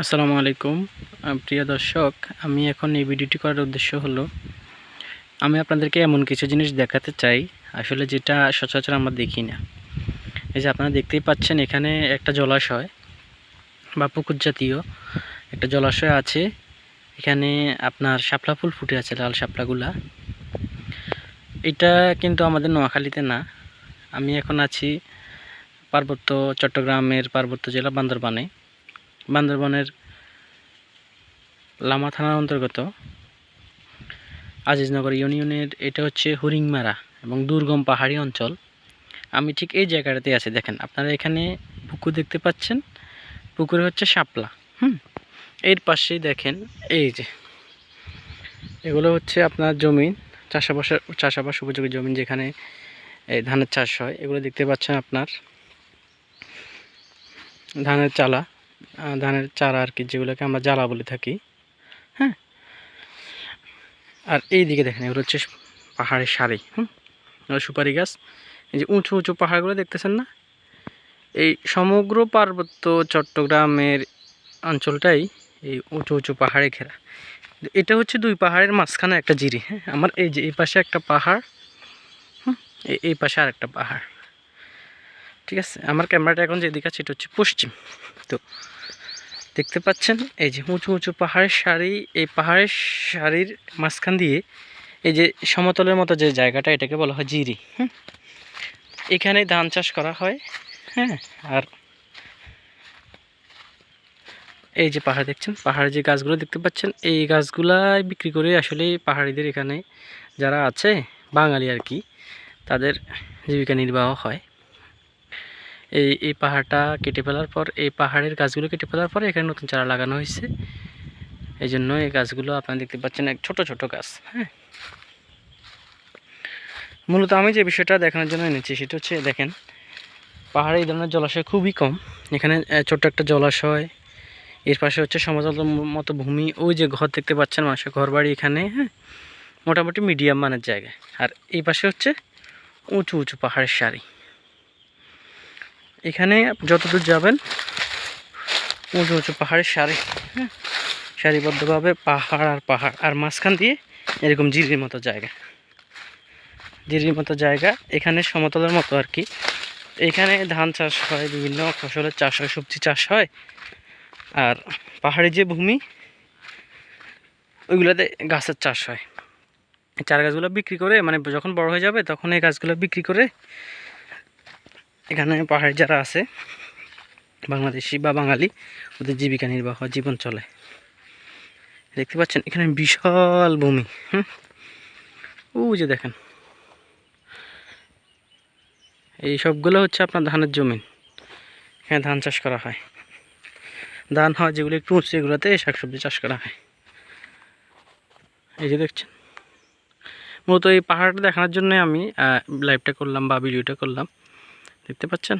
আসসালামু আলাইকুম। প্রিয় দর্শক, আমি এখন এই ভিডিওটি করার উদ্দেশ্য হলো, আমি আপনাদেরকে এমন কিছু জিনিস দেখাতে চাই, আসলে যেটা সচরাচর আমরা দেখি না। এই যে আপনারা দেখতেই পাচ্ছেন, এখানে একটা জলাশয় বা পুকুর জাতীয় একটা জলাশয় আছে। এখানে আপনার শাপলা ফুল ফুটে আছে, লাল শাপলাগুলা। এটা কিন্তু আমাদের নোয়াখালীতে না। আমি এখন আছি পার্বত্য চট্টগ্রামের পার্বত্য জেলা বান্দরবানে। বান্দরবানের লামা থানার অন্তর্গত আজিজনগর ইউনিয়নের, এটা হচ্ছে হরিংমারা এবং দুর্গম পাহাড়ি অঞ্চল। আমি ঠিক এই জায়গাটাতে আছি, দেখেন, আপনারা এখানে পুকুর দেখতে পাচ্ছেন। পুকুরে হচ্ছে শাপলা, হুম? এর পাশেই দেখেন, এই যে, এগুলো হচ্ছে আপনার জমিন চাষাবাসের চাষাবাস উপযোগী জমিন যেখানে ধানের চাষ হয়, এগুলো দেখতে পাচ্ছেন আপনার। ধানের চালা ধানের চারা আর কি যেগুলোকে আমরা জ্বালা বলে থাকি হ্যাঁ? আর এই দিকে দেখেন, এগুলো হচ্ছে পাহাড়ের সারি, হুম? সুপারি গাছ। এই যে উঁচু উঁচু পাহাড়গুলো দেখতেছেন না? এই সমগ্র পার্বত্য চট্টগ্রামের অঞ্চলটাই এই উঁচু উঁচু পাহাড়ে ঘেরা। এটা হচ্ছে দুই পাহাড়ের মাঝখানে একটা জিরি হ্যাঁ? আমার এই যে এই পাশে একটা পাহাড়, হুম? এই পাশে আর একটা পাহাড়। ঠিক আছে? আমার ক্যামেরাটা এখন যেদিকে আছে, এটা হচ্ছে পশ্চিম। তো দেখতে পাচ্ছেন? এই যে উঁচু উঁচু পাহাড়ের সারি, এই পাহাড়ের সারির মাঝখান দিয়ে এই যে সমতলের মতো যে জায়গাটা, এটাকে বলা হয় জিরি, হুম? এখানে ধান চাষ করা হয় হ্যাঁ? আর এই যে পাহাড় দেখছেন? পাহাড়ে যে গাছগুলো দেখতে পাচ্ছেন, এই গাছগুলাই বিক্রি করে আসলে পাহাড়িদের এখানে যারা আছে, বাঙালি আর কি, তাদের জীবিকা নির্বাহ হয়। এই এই পাহাড়টা কেটে ফেলার পর, এই পাহাড়ের গাছগুলো কেটে ফেলার পরে এখানে নতুন চারা লাগানো হয়েছে। এই জন্য এই গাছগুলো আপনারা দেখতে পাচ্ছেন এক ছোট ছোট গাছ হ্যাঁ। মূলত আমি যে বিষয়টা দেখানোর জন্য এনেছি সেটা হচ্ছে, দেখেন, পাহাড়ে এই ধরনের জলাশয় খুবই কম। এখানে ছোট্ট একটা জলাশয়, এর পাশে হচ্ছে সমতল মতো ভূমি, ওই যে ঘর দেখতে পাচ্ছেন মানুষের ঘর বাড়ি এখানে হ্যাঁ। মোটামুটি মিডিয়াম মানের জায়গায়। আর এই পাশে হচ্ছে উঁচু উঁচু পাহাড়ের সারি। এখানে যতদূর যাবেন, উঁচু উঁচু পাহাড়ের সারি হ্যাঁ? সারিবদ্ধভাবে পাহাড় আর পাহাড়, আর মাঝখান দিয়ে এরকম জিরির মতো জায়গা। জিরির মতো জায়গা, এখানে সমতলের মতো আর কি। এখানে ধান চাষ হয়, বিভিন্ন ফসলের চাষ হয়, সবজি চাষ হয়। আর পাহাড়ি যে ভূমি, ওইগুলোতে গাছের চাষ হয়। চারা গাছগুলো বিক্রি করে মানে যখন বড় হয়ে যাবে, তখন এই গাছগুলো বিক্রি করে এখানে পাহাড়ে যারা আছে, বাংলাদেশি বা বাঙালি, ওদের জীবিকা নির্বাহ জীবন চলে। দেখতে পাচ্ছেন, এখানে বিশাল ভূমি, হুম? ও যে দেখেন। এই সবগুলো হচ্ছে আপনার ধানের জমি। এখানে ধান চাষ করা হয়। ধান হয় যেগুলো একটু উঁচু, এগুলোতে শাকসবজি চাষ করা হয়। এই যে দেখছেন। মূলত এই পাহাড়টা দেখানোর জন্য আমি লাইভটা করলাম বা ভিডিওটা করলাম। দেখতে পাচ্ছেন?